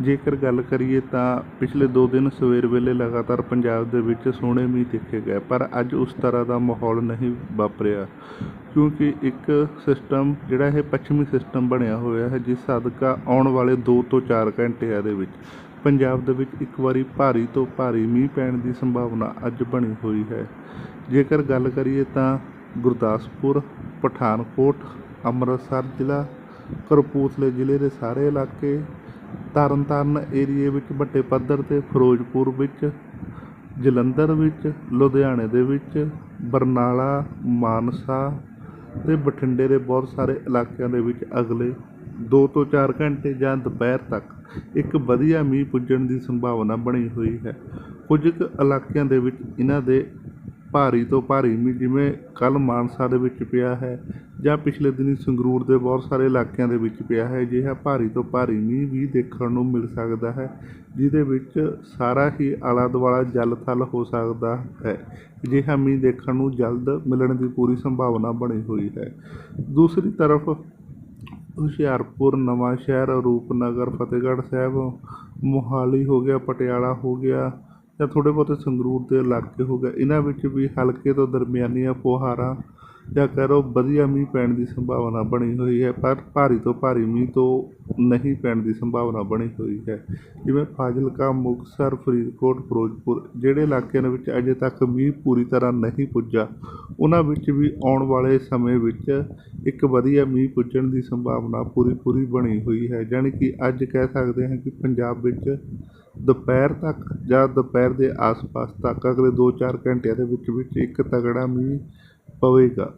ਜੇਕਰ ਗੱਲ ਕਰੀਏ ਤਾਂ ਪਿਛਲੇ 2 ਦਿਨ ਸਵੇਰ ਵੇਲੇ ਲਗਾਤਾਰ ਪੰਜਾਬ ਦੇ ਵਿੱਚ ਸੋਹਣੇ ਮੀਂਹ ਦੇਖੇ ਗਏ, ਪਰ ਅੱਜ ਉਸ ਤਰ੍ਹਾਂ ਦਾ ਮਾਹੌਲ ਨਹੀਂ ਵਾਪਰਿਆ। ਕਿਉਂਕਿ ਇੱਕ ਸਿਸਟਮ ਜਿਹੜਾ ਇਹ ਪੱਛਮੀ ਸਿਸਟਮ ਬਣਿਆ ਹੋਇਆ ਹੈ, ਜਿਸ ਸਦਕਾ ਆਉਣ ਵਾਲੇ 2 ਤੋਂ 4 ਘੰਟਿਆਂ ਦੇ ਵਿੱਚ ਪੰਜਾਬ ਦੇ ਵਿੱਚ ਇੱਕ ਵਾਰੀ ਭਾਰੀ ਤੋਂ ਭਾਰੀ ਮੀਂਹ ਪੈਣ ਦੀ ਸੰਭਾਵਨਾ ਅੱਜ ਬਣੀ ਹੋਈ ਹੈ। ਜੇਕਰ ਗੱਲ ਕਰੀਏ ਤਾਂ ਗੁਰਦਾਸਪੁਰ, ਪਠਾਨਕੋਟ, ਅੰਮ੍ਰਿਤਸਰ ਜ਼ਿਲ੍ਹਾ ਕਪੂਰਥਲੇ ਜ਼ਿਲ੍ਹੇ ਦੇ ਸਾਰੇ ਇਲਾਕੇ ਤਰਨਤਾਰਨ ਏਰੀਏ ਵਿੱਚ, ਵੱਡੇ ਪੱਧਰ ਤੇ ਫਿਰੋਜ਼ਪੁਰ ਵਿੱਚ, ਜਲੰਧਰ ਵਿੱਚ, ਲੁਧਿਆਣੇ ਦੇ ਵਿੱਚ, ਬਰਨਾਲਾ, ਮਾਨਸਾ ਅਤੇ ਬਠਿੰਡੇ ਦੇ ਬਹੁਤ ਸਾਰੇ ਇਲਾਕਿਆਂ ਦੇ ਵਿੱਚ ਅਗਲੇ ਦੋ ਤੋਂ ਚਾਰ ਘੰਟੇ ਜਾਂ ਦੁਪਹਿਰ ਤੱਕ ਇੱਕ ਵਧੀਆ ਮੀਂਹ ਪੁੱਜਣ ਦੀ ਸੰਭਾਵਨਾ ਬਣੀ ਹੋਈ ਹੈ। ਕੁਝ ਕੁ ਇਲਾਕਿਆਂ ਦੇ ਵਿੱਚ ਇਹਨਾਂ ਦੇ ਭਾਰੀ ਤੋਂ ਭਾਰੀ ਮੀਂਹ, ਜਿਵੇਂ ਕੱਲ ਮਾਨਸਾ ਦੇ ਵਿੱਚ ਪਿਆ ਹੈ ਜਾਂ ਪਿਛਲੇ ਦਿਨੀ ਸੰਗਰੂਰ ਦੇ ਬਹੁਤ ਸਾਰੇ ਇਲਾਕਿਆਂ ਦੇ ਵਿੱਚ ਪਿਆ ਹੈ, ਅਜਿਹਾ ਭਾਰੀ ਤੋਂ ਭਾਰੀ ਮੀਂਹ ਵੀ ਦੇਖਣ ਨੂੰ ਮਿਲ ਸਕਦਾ ਹੈ, ਜਿਹਦੇ ਵਿੱਚ ਸਾਰਾ ਹੀ ਆਲਾ ਦੁਆਲਾ ਜਲ ਥਲ ਹੋ ਸਕਦਾ ਹੈ। ਅਜਿਹਾ ਮੀਂਹ ਦੇਖਣ ਨੂੰ ਜਲਦ ਮਿਲਣ ਦੀ ਪੂਰੀ ਸੰਭਾਵਨਾ ਬਣੀ ਹੋਈ ਹੈ। ਦੂਸਰੀ ਤਰਫ, ਹੁਸ਼ਿਆਰਪੁਰ, ਨਵਾਂ ਸ਼ਹਿਰ, ਰੂਪਨਗਰ, ਫਤਿਹਗੜ੍ਹ ਸਾਹਿਬ, ਮੋਹਾਲੀ ਹੋ ਗਿਆ, ਪਟਿਆਲਾ ਹੋ ਗਿਆ, ਜਾਂ ਥੋੜ੍ਹੇ ਬਹੁਤੇ ਸੰਗਰੂਰ ਦੇ ਇਲਾਕੇ ਹੋ ਗਏ। ਇਹਨਾਂ ਵਿੱਚ ਵੀ ਹਲਕੇ ਤੋਂ ਦਰਮਿਆਨੀਆਂ ਫੁਹਾਰਾਂ ਜਾਂ ਕਹਿ ਲਓ ਵਧੀਆ ਮੀਂਹ ਪੈਣ ਦੀ ਸੰਭਾਵਨਾ ਬਣੀ ਹੋਈ ਹੈ, ਪਰ ਭਾਰੀ ਤੋਂ ਭਾਰੀ ਮੀਂਹ ਤੋਂ ਨਹੀਂ ਪੈਣ ਦੀ ਸੰਭਾਵਨਾ ਬਣੀ ਹੋਈ ਹੈ। ਜਿਵੇਂ ਫਾਜ਼ਿਲਕਾ, ਮੁਕਤਸਰ, ਫਰੀਦਕੋਟ, ਫਿਰੋਜ਼ਪੁਰ, ਜਿਹੜੇ ਇਲਾਕਿਆਂ ਦੇ ਵਿੱਚ ਅਜੇ ਤੱਕ ਮੀਂਹ ਪੂਰੀ ਤਰ੍ਹਾਂ ਨਹੀਂ ਪੁੱਜਾ, ਉਹਨਾਂ ਵਿੱਚ ਵੀ ਆਉਣ ਵਾਲੇ ਸਮੇਂ ਵਿੱਚ ਇੱਕ ਵਧੀਆ ਮੀਂਹ ਪੁੱਜਣ ਦੀ ਸੰਭਾਵਨਾ ਪੂਰੀ ਪੂਰੀ ਬਣੀ ਹੋਈ ਹੈ। ਜਾਣੀ ਕਿ ਅੱਜ ਕਹਿ ਸਕਦੇ ਹਾਂ ਕਿ ਪੰਜਾਬ ਵਿੱਚ ਦੁਪਹਿਰ ਤੱਕ ਜਾਂ ਦੁਪਹਿਰ ਦੇ ਆਸ-ਪਾਸ ਤੱਕ ਅਗਲੇ 2-4 ਘੰਟਿਆਂ ਦੇ ਵਿੱਚ ਵਿੱਚ ਇੱਕ ਤਗੜਾ ਮੀਂਹ 不威格。